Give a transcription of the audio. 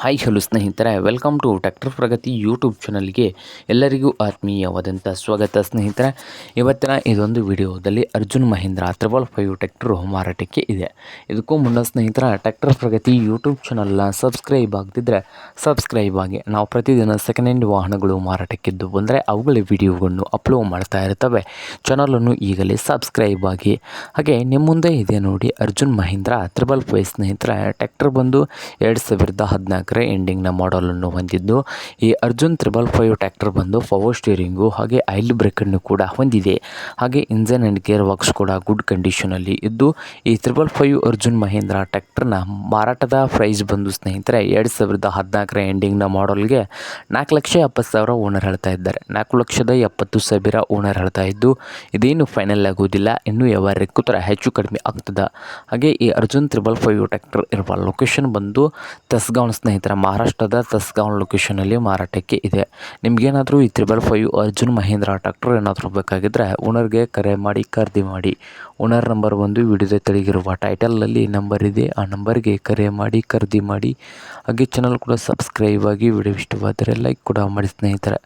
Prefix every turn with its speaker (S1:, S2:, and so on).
S1: Hi hello ಸ್ನೇಹಿತರೆ. Welcome to tractor Pragati YouTube ಚಾನಲ್ಗೆ ಎಲ್ಲರಿಗೂ ಆತ್ಮೀಯವಾದಂಥ ಸ್ವಾಗತ, ಸ್ನೇಹಿತರೆ. ಇವತ್ತಿನ ಇದೊಂದು ವಿಡಿಯೋದಲ್ಲಿ Arjun Mahindra triple five tractor ಮಾರಾಟಕ್ಕೆ ಇದೆ. ಇದಕ್ಕೂ ಮುನ್ನ ಸ್ನೇಹಿತರ ಟ್ಯಾಕ್ಟರ್ ಪ್ರಗತಿ ಯೂಟ್ಯೂಬ್ ಚಾನಲ್ನ ಸಬ್ಸ್ಕ್ರೈಬ್ ಆಗದಿದ್ದರೆ ಸಬ್ಸ್ಕ್ರೈಬ್ ಆಗಿ ನಾವು ಪ್ರತಿದಿನ ಸೆಕೆಂಡ್ ಹ್ಯಾಂಡ್ ವಾಹನಗಳು ಮಾರಾಟಕ್ಕಿದ್ದು ಬಂದರೆ ಅವುಗಳ ವಿಡಿಯೋಗಳನ್ನು ಅಪ್ಲೋಡ್ ಮಾಡ್ತಾ ಇರ್ತವೆ. ಚಾನಲನ್ನು ಈಗಲೇ ಸಬ್ಸ್ಕ್ರೈಬ್ ಆಗಿ. ಹಾಗೆ ನಿಮ್ಮ ಮುಂದೆ ಇದೆ ನೋಡಿ ಅರ್ಜುನ್ ಮಹೇಂದ್ರ ತ್ರಿಬಲ್ ಫೈವ್ ಸ್ನೇಹಿತರೆ. ಟ್ಯಾಕ್ಟರ್ ಬಂದು ಎರಡು ಸಾವಿರದ ಹದಿನಾಲ್ಕರ ಎಂಡಿಂಗ್ನ ಮಾಡಲನ್ನು ಹೊಂದಿದ್ದು, ಈ ಅರ್ಜುನ್ ತ್ರಿಬಲ್ ಫೈವ್ ಟ್ಯಾಕ್ಟರ್ ಬಂದು ಪವರ್ ಸ್ಟೀರಿಂಗು ಹಾಗೆ ಆಯಿಲ್ ಬ್ರೇಕನ್ನು ಕೂಡ ಹೊಂದಿದೆ. ಹಾಗೆ ಇಂಜನ್ ಆ್ಯಂಡ್ ಗೇರ್ ಬಾಕ್ಸ್ ಕೂಡ ಗುಡ್ ಕಂಡೀಷನಲ್ಲಿ ಇದ್ದು, ಈ ತ್ರಿಬಲ್ ಫೈವ್ ಅರ್ಜುನ್ ಮಹೇಂದ್ರ ಟ್ಯಾಕ್ಟರ್ನ ಮಾರಾಟದ ಪ್ರೈಸ್ ಬಂದು ಸ್ನೇಹಿತರೆ, ಎರಡು ಸಾವಿರದ ಹದಿನಾಲ್ಕರ ಎಂಡಿಂಗ್ನ ಮಾಡಲ್ಗೆ ನಾಲ್ಕು ಲಕ್ಷ ಎಪ್ಪತ್ತು ಸಾವಿರ ಓನರ್ ಹೇಳ್ತಾ ಇದ್ದಾರೆ. ನಾಲ್ಕು ಲಕ್ಷದ ಎಪ್ಪತ್ತು ಸಾವಿರ ಓನರ್ ಹೇಳ್ತಾ ಇದ್ದು, ಇದೇನು ಫೈನಲ್ ಆಗೋದಿಲ್ಲ ಇನ್ನೂ ವ್ಯವಹಾರಕ್ಕೂ ಥರ ಹೆಚ್ಚು ಕಡಿಮೆ ಆಗ್ತದೆ. ಹಾಗೆ ಈ ಅರ್ಜುನ್ ತ್ರಿಬಲ್ ಫೈವ್ ಟ್ಯಾಕ್ಟರ್ ಇರುವ ಲೊಕೇಶನ್ ಬಂದು, ತಸ್ಗಾಂವ್ ಸ್ನೇಹಿತರ. ಮಹಾರಾಷ್ಟ್ರದ ತಸ್ಗಾಂವ್ ಲೊಕೇಶನಲ್ಲಿ ಮಾರಾಟಕ್ಕೆ ಇದೆ. ನಿಮಗೇನಾದರೂ ಈ triple five Arjun Mahindra tractor ಏನಾದರೂ ಬೇಕಾಗಿದ್ದರೆ ಓನರ್ಗೆ ಕರೆ ಮಾಡಿ, ಖರೀದಿ ಮಾಡಿ. ಓನರ್ ನಂಬರ್ ಒಂದು ವಿಡಿಯೋದ ತೆಳಗಿರುವ ಟೈಟಲಲ್ಲಿ ನಂಬರ್ ಇದೆ. ಆ ನಂಬರ್ಗೆ ಕರೆ ಮಾಡಿ, ಖರೀದಿ ಮಾಡಿ. ಹಾಗೆ ಚಾನಲ್ ಕೂಡ ಸಬ್ಸ್ಕ್ರೈಬ್ ಆಗಿ, ವಿಡಿಯೋ ಇಷ್ಟವಾದರೆ ಲೈಕ್ ಕೂಡ ಮಾಡಿ ಸ್ನೇಹಿತರೆ.